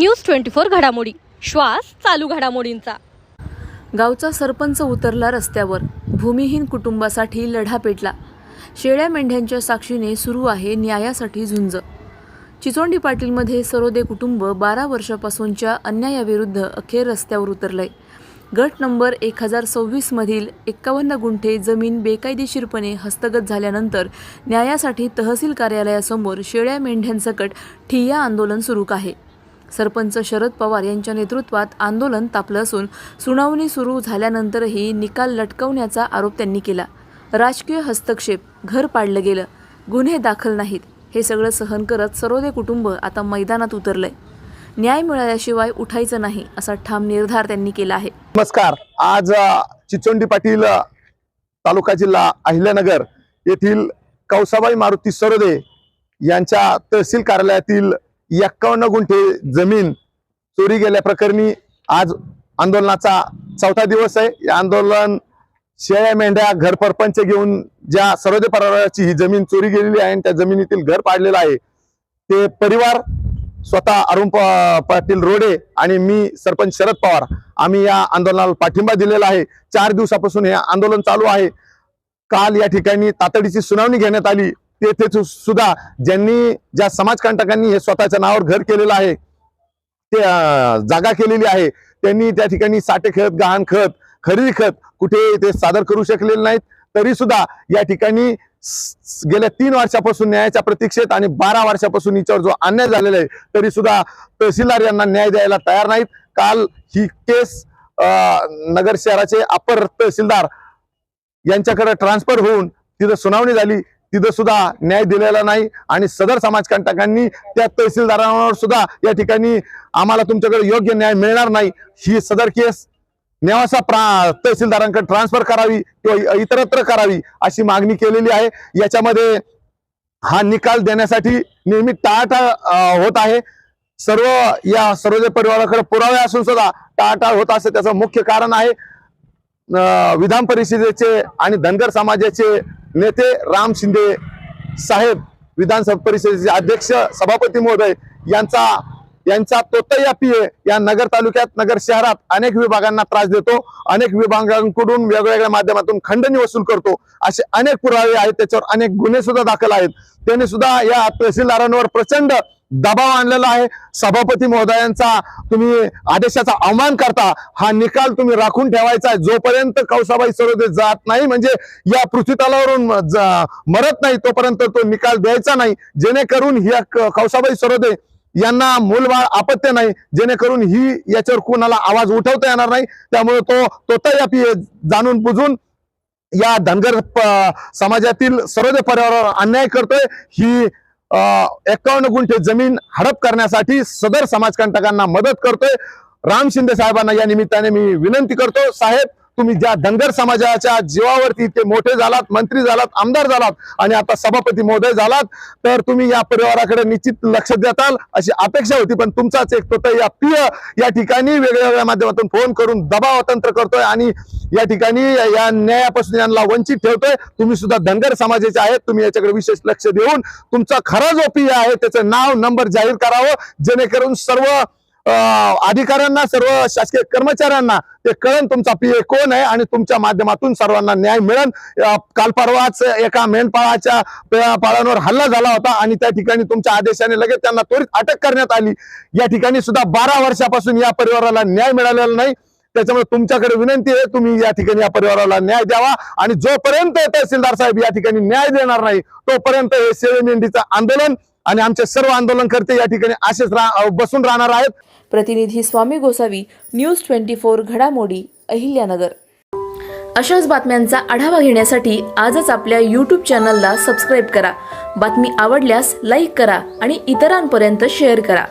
News twenty four घडामोडी. श्वास चालू घडामोडींचा. गावचा सरपंच उतरला रस्त्यावर. भूमिहीन कुटुंबासाठी लढा पेटला. शेळ्या मेंढ्यांच्या साक्षीने सुरू आहे न्यायासाठी झुंज. चिचोंडी पाटीलमध्ये सरोदे कुटुंब बारा वर्षापासूनच्या अन्यायाविरुद्ध अखेर रस्त्यावर उतरलंय. गट नंबर एक हजार सव्वीसमधील एक्कावन्न गुंठे जमीन बेकायदेशीरपणे हस्तगत झाल्यानंतर न्यायासाठी तहसील कार्यालयासमोर शेळ्या मेंढ्यांसकट ठिय्या आंदोलन सुरू आहे. सरपंच शरद पवार यांच्या नेतृत्वात आंदोलन तापलं असून सुनावणी सुरू झाल्यानंतरही निकाल लटकवण्याचा आरोप त्यांनी केला. राजकीय हस्तक्षेप घर पाडलं गेलं गुन्हे दाखल नाहीत हे सगळं सहन करत सरोदे कुटुंब आता मैदानात उतरलंय. न्याय मिळाल्याशिवाय उठायचं नाही असा ठाम निर्धार त्यांनी केला आहे. नमस्कार. आज चिचोंडी पाटील तालुका जिल्हा अहिल्यानगर येथील कौसाबाई मारुती सरोदे यांच्या तहसील कार्यालयातील एक्कावन्न गुंठे जमीन चोरी गेल्या प्रकरणी आज आंदोलनाचा चौथा दिवस आहे. या आंदोलन शेळ्या मेंढ्या घर परपंच घेऊन ज्या सरोदे परिवाराची ही जमीन चोरी गेलेली आहे आणि त्या जमिनीतील घर पाडलेलं आहे. ते परिवार स्वतः अरुण पाटील रोडे आणि मी सरपंच शरद पवार. आम्ही या आंदोलनाला पाठिंबा दिलेला आहे. चार दिवसापासून हे आंदोलन चालू आहे. काल या ठिकाणी तातडीची सुनावणी घेण्यात आली. तेथे सुद्धा ज्यांनी ज्या समाजकंटकांनी हे स्वतःच्या नावावर घर केलेलं आहे ते जागा केलेली आहे त्यांनी त्या ठिकाणी साठे खत गहाण खत खरेदी खत कुठे ते सादर करू शकलेले नाहीत. तरी सुद्धा या ठिकाणी गेल्या तीन वर्षापासून न्यायाच्या प्रतीक्षेत आणि बारा वर्षापासून हिच्यावर जो अन्याय झालेला आहे तरी सुद्धा तहसीलदार यांना न्याय द्यायला तयार नाहीत. काल ही केस नगर शहराचे अपर तहसीलदार यांच्याकडे ट्रान्सफर होऊन तिथं सुनावणी झाली. तिथं सुद्धा न्याय दिलेला नाही आणि सदर समाजकंटकांनी त्या तहसीलदारांवर सुद्धा या ठिकाणी आम्हाला तुमच्याकडे योग्य न्याय मिळणार नाही. ही सदर केस नेवासा प्रा तहसीलदारांकडे ट्रान्सफर करावी किंवा इतरत्र करावी अशी मागणी केलेली आहे. याच्यामध्ये हा निकाल देण्यासाठी नेहमी टाळाटाळ होत आहे. सर्व या सर्व परिवाराकडे पुरावे असून सुद्धा टाळाटाळ होत असं त्याचं मुख्य कारण आहे. विधान परिषदेचे आणि धनगर समाजाचे नेते राम शिंदे साहेब विधानसभा परिषदेचे अध्यक्ष सभापती महोदय यांचा यांचा तोतया पीए या नगर तालुक्यात नगर शहरात अनेक विभागांना त्रास देतो. अनेक विभागांकडून वेगवेगळ्या माध्यमातून खंडणी वसूल करतो. असे अनेक पुरावे आहेत त्याच्यावर अनेक गुन्हे सुद्धा दाखल आहेत. त्यांनी सुद्धा या तहसीलदारांवर प्रचंड दबाव आणलेला आहे. सभापती महोदयांचा तुम्ही आदेशाचा अवमान करता. हा निकाल तुम्ही राखून ठेवायचा आहे. जोपर्यंत कौसाबाई सरोदे जात नाही म्हणजे या पृथ्वीतलावरून मरत नाही तोपर्यंत तो निकाल द्यायचा नाही. जेणेकरून ह्या कौसाबाई सरोदे यांना मूलबाळ आपत्य नाही जेणेकरून ही याच्यावर कोणाला आवाज उठवता येणार नाही. त्यामुळे तो तोतायापी जाणून बुजून या धनगर समाजातील सर्वदे परिवारावर अन्याय करतोय. ही एकावन्न गुंठे जमीन हडप करण्यासाठी सदर समाजकंटकांना मदत करतोय. राम शिंदे साहेबांना या निमित्ताने मी विनंती करतो. साहेब तुम्ही ज्या धनगर समाजाच्या जीवावरती ते मोठे झालात मंत्री झालात आमदार झालात आणि आता सभापती महोदय झालात तर तुम्ही या परिवाराकडे निश्चित लक्ष देताल अशी अपेक्षा होती. पण तुमचाच एक तो या प्रिय या ठिकाणी वेगवेगळ्या माध्यमातून फोन करून दबाव तंत्र करतोय आणि या ठिकाणी या न्यायापासून यांना वंचित ठेवतोय. तुम्ही सुद्धा धनगर समाजाचे आहेत तुम्ही याच्याकडे विशेष लक्ष देऊन तुमचा खरा जो पी आहे त्याचं नाव नंबर जाहीर करावं जेणेकरून सर्व अधिकाऱ्यांना सर्व शासकीय कर्मचाऱ्यांना ते कळण तुमचा पी ए कोण आहे आणि तुमच्या माध्यमातून सर्वांना न्याय मिळेल कालपर्वाच काल परवाच एका मेंढपाळाच्या पाळांवर हल्ला झाला होता आणि त्या ठिकाणी तुमच्या आदेशाने लगेच त्यांना त्वरित अटक करण्यात आली. या ठिकाणी सुद्धा बारा वर्षापासून या परिवाराला न्याय मिळालेला नाही. त्याच्यामुळे तुमच्याकडे विनंती आहे तुम्ही या ठिकाणी या परिवाराला न्याय द्यावा आणि जोपर्यंत तहसीलदार साहेब या ठिकाणी न्याय देणार नाही तोपर्यंत हे शेळी मेंढीचं आंदोलन आणि आमचे सर्व आंदोलनकर्ते या ठिकाणी असेच रा- बसून राहणार आहेत. प्रतिनिधी Swami Gosavi news twenty four घडामोडी अहिल्यानगर. अशाच बातम्यांचा आढावा घेण्यासाठी आजच आपल्या यूट्यूब चॅनलला सबस्क्राईब करा. बातमी आवडल्यास लाईक करा आणि इतरांपर्यंत शेअर करा.